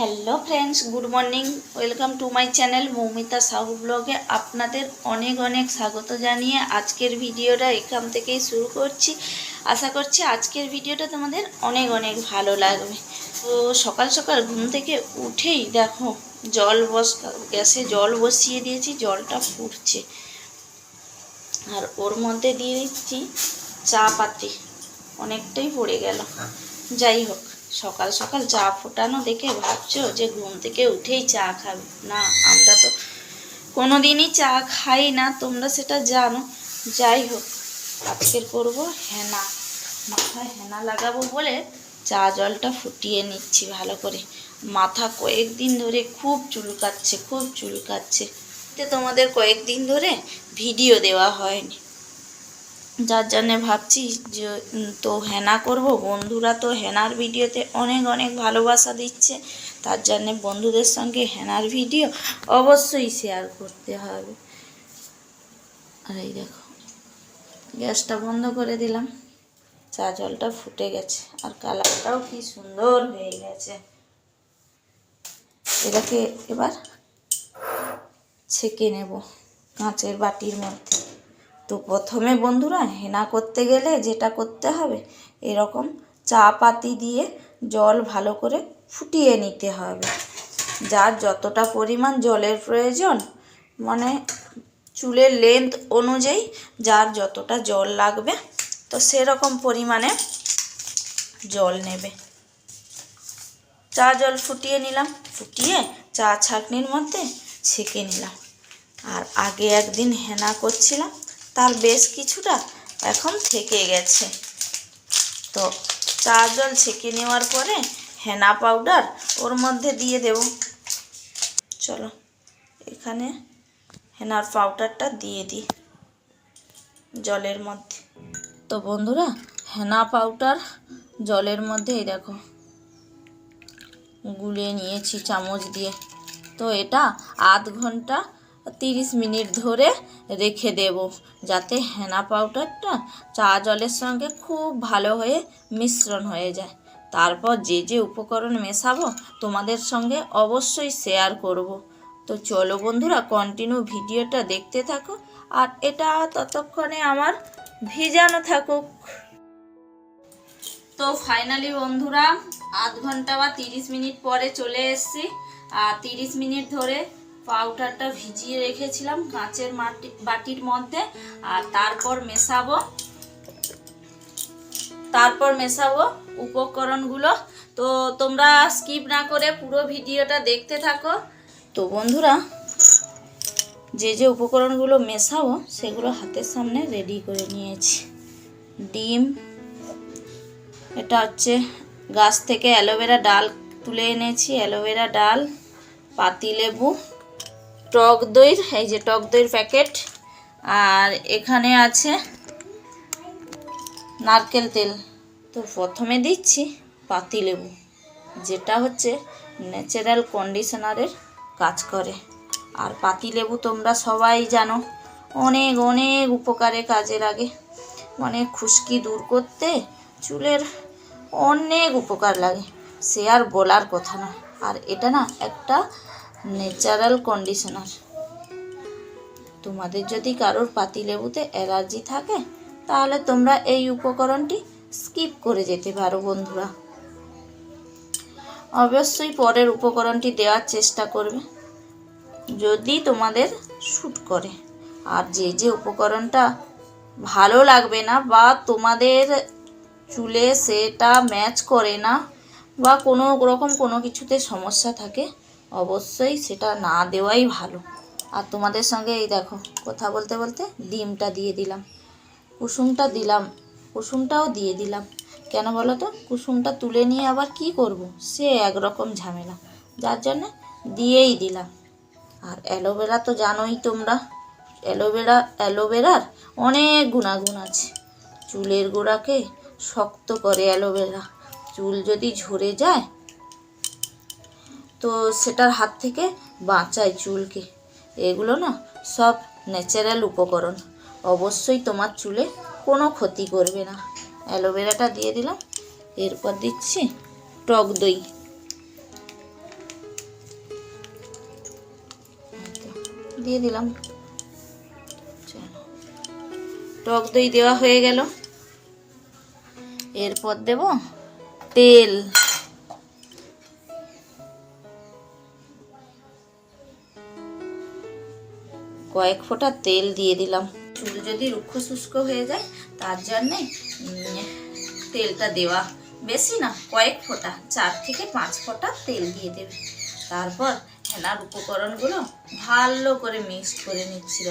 Hello friends good morning welcome to my channel Moumita Sahu ব্লগে আপনাদের অনেক অনেক স্বাগত জানিয়ে আজকের ভিডিওটা এখান থেকেই শুরু করছি। আশা করছি আজকের ভিডিওটা তোমাদের অনেক অনেক ভালো লাগবে। তো সকাল সকাল ঘুম থেকে উঠেই দেখো জল বস, গ্যাসে জল বসিয়ে দিয়েছি, জলটা ফুটছে। আর ওর মধ্যে দিয়ে দিচ্ছি চা পাতি। অনেকটাই পড়ে গেল। যাই হোক। সকাল সকাল চা ফোটানো দেখে ভাবছ যে ঘুম থেকে উঠেই চা খাবে। না, আমরা তো কোনো দিনই চা খাই না, তোমরা সেটা জানো। যাই হোক, আজকের করব হেনা। মাথায় হেনা লাগাবো বলে চা জলটা ফুটিয়ে নিচ্ছি ভালো করে। মাথা কয়েকদিন ধরে খুব চুলকাচ্ছে খুব চুলকাচ্ছে। তোমাদের কয়েকদিন ধরে ভিডিও দেওয়া হয়নি। যার জন্যে ভাবছি যে তো হেনা করব। বন্ধুরা তো হেনার ভিডিওতে অনেক অনেক ভালোবাসা দিচ্ছে। তার জন্যে বন্ধুদের সঙ্গে হেনার ভিডিও অবশ্যই শেয়ার করতে হবে। আর এই দেখো, গ্যাসটা বন্ধ করে দিলাম। চা জলটা ফুটে গেছে। আর কালারটাও কি সুন্দর হয়ে গেছে। এটাকে এবার ছেঁকে নেব কাঁচের বাটির মধ্যে। তো প্রথমে বন্ধুরা হেনা করতে গেলে যেটা করতে হবে, এরকম চা পাতি দিয়ে জল ভালো করে ফুটিয়ে নিতে হবে। যার যতটা পরিমাণ জলের প্রয়োজন মানে চুলের লেন্থ অনুযায়ী যার যতটা জল লাগবে, তো সেরকম পরিমাণে জল নেবে। চা জল ফুটিয়ে নিলাম, ফুটিয়ে চা ছাঁকনির মধ্যে ছেঁকে নিলাম। আর আগে একদিন হেনা করছিলাম তার বেশ কিছুটা এখন থেকে গেছে। তো চা জল ছেঁকে নেওয়ার পরে হেনা পাউডার ওর মধ্যে দিয়ে দেব। চলো, এখানে হেনার পাউডারটা দিয়ে দিই জলের মধ্যে। তো বন্ধুরা, হেনা পাউডার জলের মধ্যে এই দেখো গুলিয়ে নিয়েছি চামচ দিয়ে। তো এটা আধ ঘণ্টা তিরিশ মিনিট ধরে রেখে দেব যাতে হেনা পাউডারটা চা জলের সঙ্গে খুব ভালো হয়ে মিশ্রণ হয়ে যায়। তারপর যে যে উপকরণ মেশাবো তোমাদের সঙ্গে অবশ্যই শেয়ার করব। তো চলো বন্ধুরা কন্টিনিউ ভিডিওটা দেখতে থাকো আর এটা ততক্ষণে আমার ভিজানো থাকুক। তো ফাইনালি বন্ধুরা, আধ ঘণ্টা বা তিরিশ মিনিট পরে চলে এসেছি। আর তিরিশ মিনিট ধরে পাউডারটা ভিজিয়ে রেখেছিলাম কাঁচের মাটি বাটির মধ্যে, আর তারপর মেশাবো। তারপর মেশাবো উপকরণগুলো। তো তোমরা স্কিপ না করে পুরো ভিডিওটা দেখতে থাকো। তো বন্ধুরা, যে যে উপকরণগুলো মেশাবো, সেগুলো হাতের সামনে রেডি করে নিয়েছি। ডিম, এটা হচ্ছে গাছ থেকে অ্যালোভেরা ডাল তুলে এনেছি, অ্যালোভেরা ডাল, পাতিলেবু টক দইর, এই যে টক দইয়ের প্যাকেট। আর এখানে আছে নারকেল তেল। তো প্রথমে দিচ্ছি পাতিলেবু যেটা হচ্ছে ন্যাচারাল কন্ডিশনারের কাজ করে। আর পাতিলেবু তোমরা সবাই জানো, অনেক অনেক উপকারে কাজে লাগে। মানে খুশকি দূর করতে চুলের অনেক উপকার লাগে। সে আর বলার কথা না আর এটা না একটা ন্যাচারাল কন্ডিশনার। তোমাদের যদি কারোর পাতিলেবুতে অ্যালার্জি থাকে, তাহলে তোমরা এই উপকরণটি স্কিপ করে যেতে পারো বন্ধুরা। অবশ্যই পরের উপকরণটি দেওয়ার চেষ্টা করবে। যদি তোমাদের শ্যুট করে, আর যে যে উপকরণটা ভালো লাগবে না বা তোমাদের চুলে সেটা ম্যাচ করে না বা কোনো রকম কোনো কিছুতে সমস্যা থাকে অবশ্যই সেটা না দেওয়াই ভালো। আর তোমাদের সঙ্গে এই দেখো, কথা বলতে বলতে ডিমটা দিয়ে দিলাম। কুসুমটা দিলাম, কুসুমটাও দিয়ে দিলাম। কেন বলো তো কুসুমটা তুলে নিয়ে আবার কি করব? সে একরকম ঝামেলা। যার জন্য দিয়েই দিলাম। আর অ্যালোভেরা তো জানোই তোমরা, অ্যালোভেরা, অ্যালোভেরার অনেক গুণাগুণ আছে। চুলের গোড়াকে শক্ত করে অ্যালোভেরা। চুল যদি ঝরে যায় তো সেটার হাত থেকে বাঁচায় চুলকে। এগুলো না সব ন্যাচারাল উপকরণ। অবশ্যই তোমার চুলে কোনো ক্ষতি করবে না। অ্যালোভেরাটা দিয়ে দিলাম, এরপর দিচ্ছি টক দই। দিয়ে দিলাম। টক দই দেওয়া হয়ে গেল। এরপর দেব তেল। কয়েক ফোঁটা তেল দিয়ে দিলাম। চুল যদি রুক্ষ শুষ্ক হয়ে যায়, তার জন্যে তেলটা দেওয়া। বেশি না, কয়েক ফোঁটা, চার থেকে পাঁচ ফোঁটা তেল দিয়ে দেবে। তারপর হেনার উপকরণগুলো ভালো করে মিক্সড করে নিচ্ছি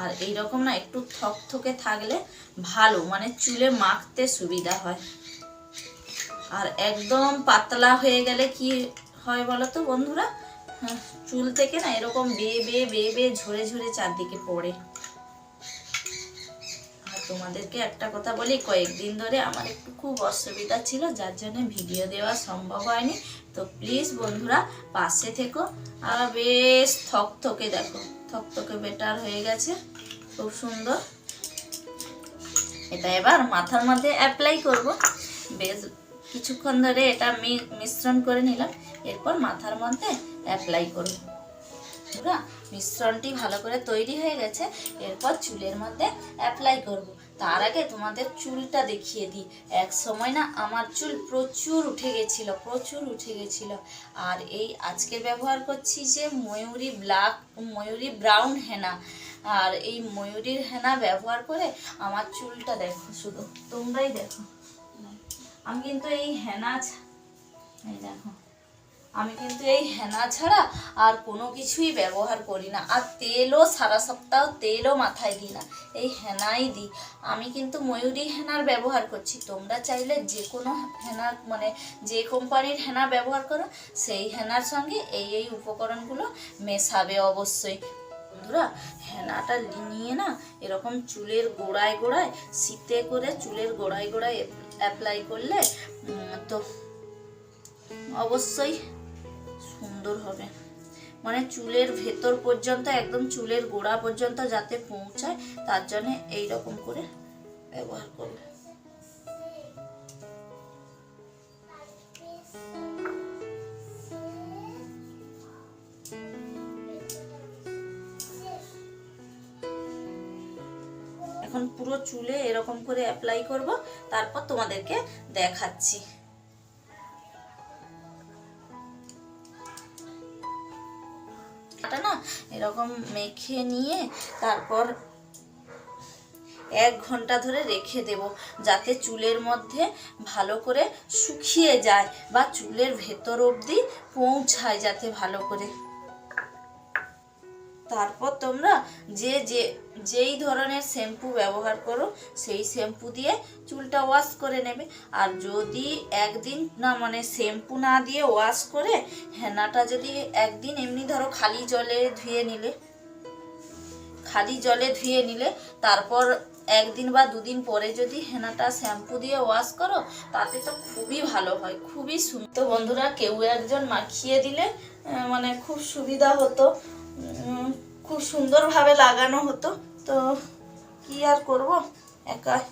আর এই রকম না, একটু থকথকে থাকলে ভালো মানে চুলে মাখতে সুবিধা হয়। আর একদম পাতলা হয়ে গেলে কি হয় বলো তো বন্ধুরা? চুল থেকে না এরকম বেয়ে বেয়ে বেয়ে বেয়ে ঝরে ঝরে চারদিকে পড়ে। আর তোমাদেরকে একটা কথা বলি, কয়েকদিন ধরে আমার একটু খুব অসুবিধা ছিল, যার জন্য ভিডিও দেওয়া সম্ভব হয়নি। তো প্লিজ বন্ধুরা, পাশে থেকো। আর বেশ থকথকে দেখো, থকথকে বেটার হয়ে গেছে, খুব সুন্দর। এটা এবার মাথার মধ্যে অ্যাপ্লাই করব। বেশ কিছুক্ষণ ধরে এটা মিশ্রণ করে নিলাম। এরপর মাথার মধ্যে অ্যাপ্লাই করব পুরা মিশ্রণটি ভালো করে তৈরি হয়ে গেছে। এরপর চুলের মধ্যে অ্যাপ্লাই করব। তার আগে তোমাদের চুলটা দেখিয়ে দিই। এক সময় না আমার চুল প্রচুর উঠে গেছিল, প্রচুর উঠে গেছিল। আর এই আজকে ব্যবহার করছি যে ময়ূরী ব্ল্যাক ময়ূরী ব্রাউন হেনা আর এই ময়ূরীর হেনা ব্যবহার করে আমার চুলটা দেখো শুধু, তোমরাই দেখো। আমি কিন্তু এই হেনা এই দেখো। আমি কিন্তু এই হেনা ছাড়া আর কোনো কিছুই ব্যবহার করি না। আর তেলও সারা সপ্তাহ তেলও মাথায় দিই না। এই হেনাই দিই। আমি কিন্তু ময়ূরী হেনার ব্যবহার করছি। তোমরা চাইলে যে কোনো হেনার মানে যে কোম্পানির হেনা ব্যবহার করো, সেই হেনার সঙ্গে এই এই উপকরণগুলো মেশাবে অবশ্যই। বন্ধুরা, হেনাটা নিয়ে না এরকম চুলের গোড়ায় গোড়ায়, শীতে করে চুলের গোড়ায় গোড়ায় অ্যাপ্লাই করলে তো অবশ্যই সুন্দর হবে। মানে চুলের ভেতর পর্যন্ত, একদম চুলের গোড়া পর্যন্ত যাতে পৌঁছায়, তার জন্য এই রকম করে ব্যবহার করবে। এখন পুরো চুলে এরকম করে অ্যাপ্লাই করব, তারপর তোমাদেরকে দেখাচ্ছি। এরকম মেখে নিয়ে তারপর এক ঘণ্টা ধরে রেখে দেব, যাতে চুলের মধ্যে ভালো করে শুকিয়ে যায় বা চুলের ভেতর অবধি পৌঁছায় যাতে ভালো করে। তারপর তোমরা যে যে, যেই ধরনের শ্যাম্পু ব্যবহার করো, সেই শ্যাম্পু দিয়ে চুলটা ওয়াশ করে নেবে। আর যদি একদিন না মানে শ্যাম্পু না দিয়ে ওয়াশ করে হেনাটা যদি একদিন এমনি ধরো খালি জলে ধুয়ে নিলে, খালি জলে ধুয়ে নিলে, তারপর একদিন বা দুদিন পরে যদি হেনাটা শ্যাম্পু দিয়ে ওয়াশ করো, তাতে তো খুবই ভালো হয়, খুবই তো বন্ধুরা, কেউ একজন মাখিয়ে দিলে মানে খুব সুবিধা হতো। খুব সুন্দরভাবে লাগানো হতো। তো কি আর করব? একাই।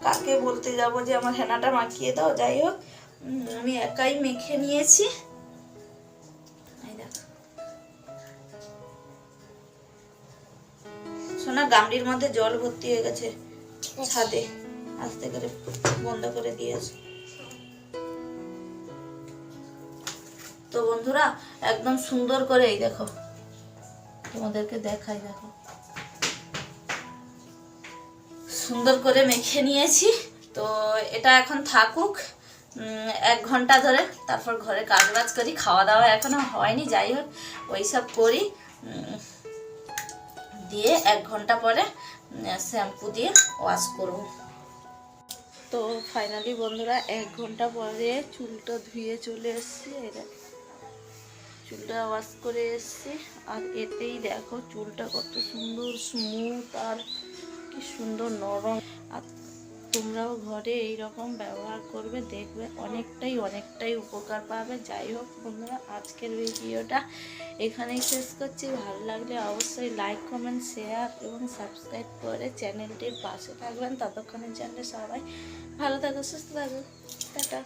কাকে বলতে যাব যে আমার হেনাটা মাখিয়ে দাও? যাই হোক আমি একাই মেখে নিয়েছি। সোনা গামলির মধ্যে জল ভর্তি হয়ে গেছে। ছাদে। আস্তে করে বন্ধ করে দিয়েছে। তো বন্ধুরা, একদম সুন্দর করে এই দেখো। তোমাদেরকে দেখাই, দেখো। সুন্দর করে মেখে নিয়েছি। তো এটা এখন থাকুক এক ঘণ্টা ধরে। তারপর ঘরে কাজবাজ করি খাওয়া দাওয়া এখনও হয়নি, যাই হোক, ওইসব করি। দিয়ে এক ঘণ্টা পরে শ্যাম্পু দিয়ে ওয়াশ করব। তো ফাইনালি বন্ধুরা, এক ঘণ্টা পরে চুলটা ধুয়ে চলে এসেছি দেখো। চুলটা ওয়াশ করে এসেছি। আর এতেই দেখো চুলটা কত সুন্দর স্মুথ আর কি সুন্দর নরম। আর তোমরাও ঘরে এই রকম ব্যবহার করবে, দেখবে অনেকটাই অনেকটাই উপকার পাবে। যাই হোক বন্ধুরা, আজকের ভিডিওটা এখানেই শেষ করছি। ভালো লাগলে অবশ্যই লাইক কমেন্ট শেয়ার এবং সাবস্ক্রাইব করে চ্যানেলটির পাশে থাকবেন। ততক্ষণের জন্য সবাই ভালো থাকো, সুস্থ থাকো। টাটা।